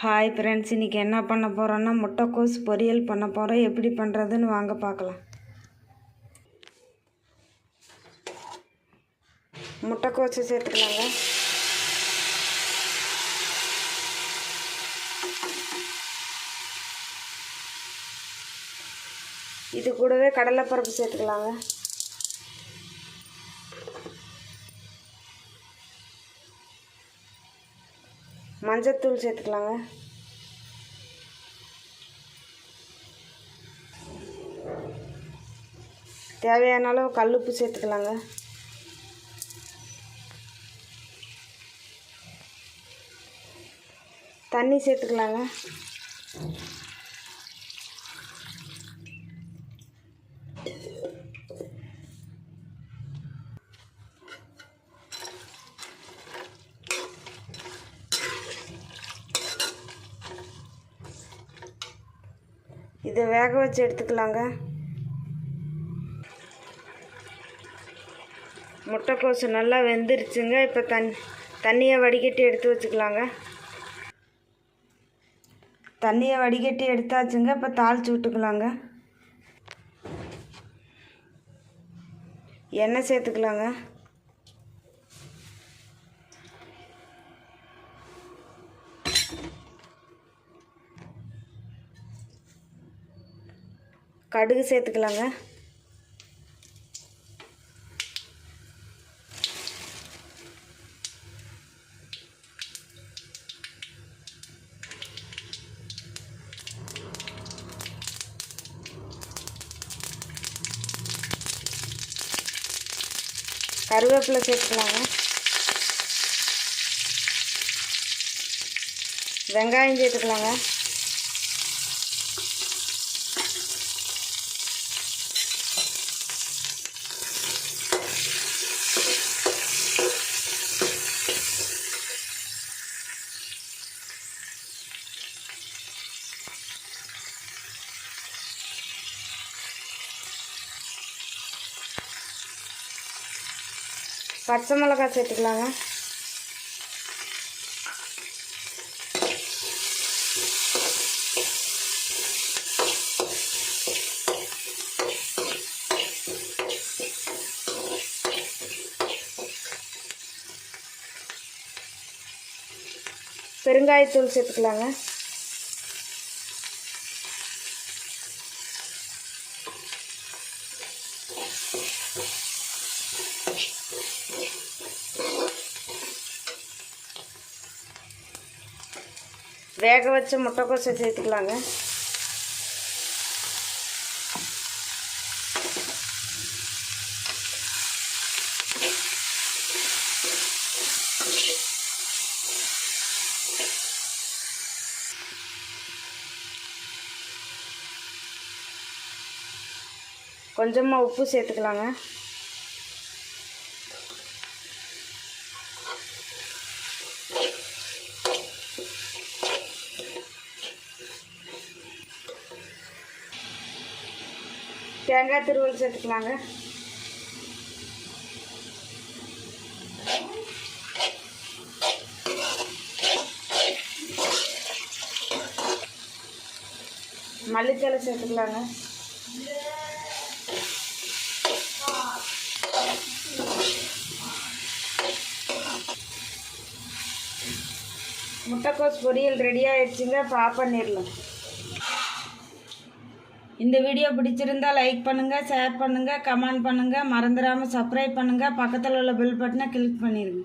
Hi friends இன்றைக்கி என்ன பண்ண போகிறோன்னா முட்டைக்கோஸ் பொரியல் பண்ண போகிறோம் எப்படி பண்ணுறதுன்னு வாங்க பார்க்கலாம். முட்டைக்கோஸு சேர்த்துக்கலாங்க. இது கூடவே கடலைப்பருப்பு சேர்த்துக்கலாங்க. மஞ்சத்தூள் சேர்த்துக்கலாங்க. தேவையான அளவு கல்லுப்பு சேர்த்துக்கலாங்க. தண்ணி சேர்த்துக்கலாங்க. இதை வேக வச்சு எடுத்துக்கலாங்க. முட்டைக்கோசு நல்லா வெந்துருச்சுங்க. இப்போ தண் தண்ணியை வடிகட்டி எடுத்து வச்சுக்கலாங்க. தண்ணியை வடிகட்டி எடுத்தாச்சுங்க. இப்போ தாளித்து விட்டுக்கலாங்க. எண்ணெய் சேர்த்துக்கலாங்க. கடுகு சேர்த்துக்கலாங்க. கருவேப்பிலை சேர்த்துக்கலாங்க. வெங்காயம் சேர்த்துக்கலாங்க. பச்சை மிளகாய் சேர்த்துக்கலாங்க. பெருங்காயத்தூள் சேர்த்துக்கலாங்க. வேக வச்ச முட்டைக்கோசை சேர்த்துக்கலாங்க கொஞ்சமாக உப்பு சேர்த்துக்கலாங்க. தேங்காய் திருவல் சேர்த்துக்கலாங்க. மல்லித்தலை சேர்த்துக்கலாங்க. முட்டைக்கோஸ் பொரியல் ரெடி ஆயிடுச்சுங்க பா பண்ணிடலாம். இந்த வீடியோ பிடிச்சிருந்தா லைக் பண்ணுங்கள் ஷேர் பண்ணுங்கள் கமெண்ட் பண்ணுங்கள் மறந்துடாமல் சப்ஸ்கிரைப் பண்ணுங்கள் பக்கத்தில் உள்ள பெல் பட்டனை கிளிக் பண்ணிடுங்க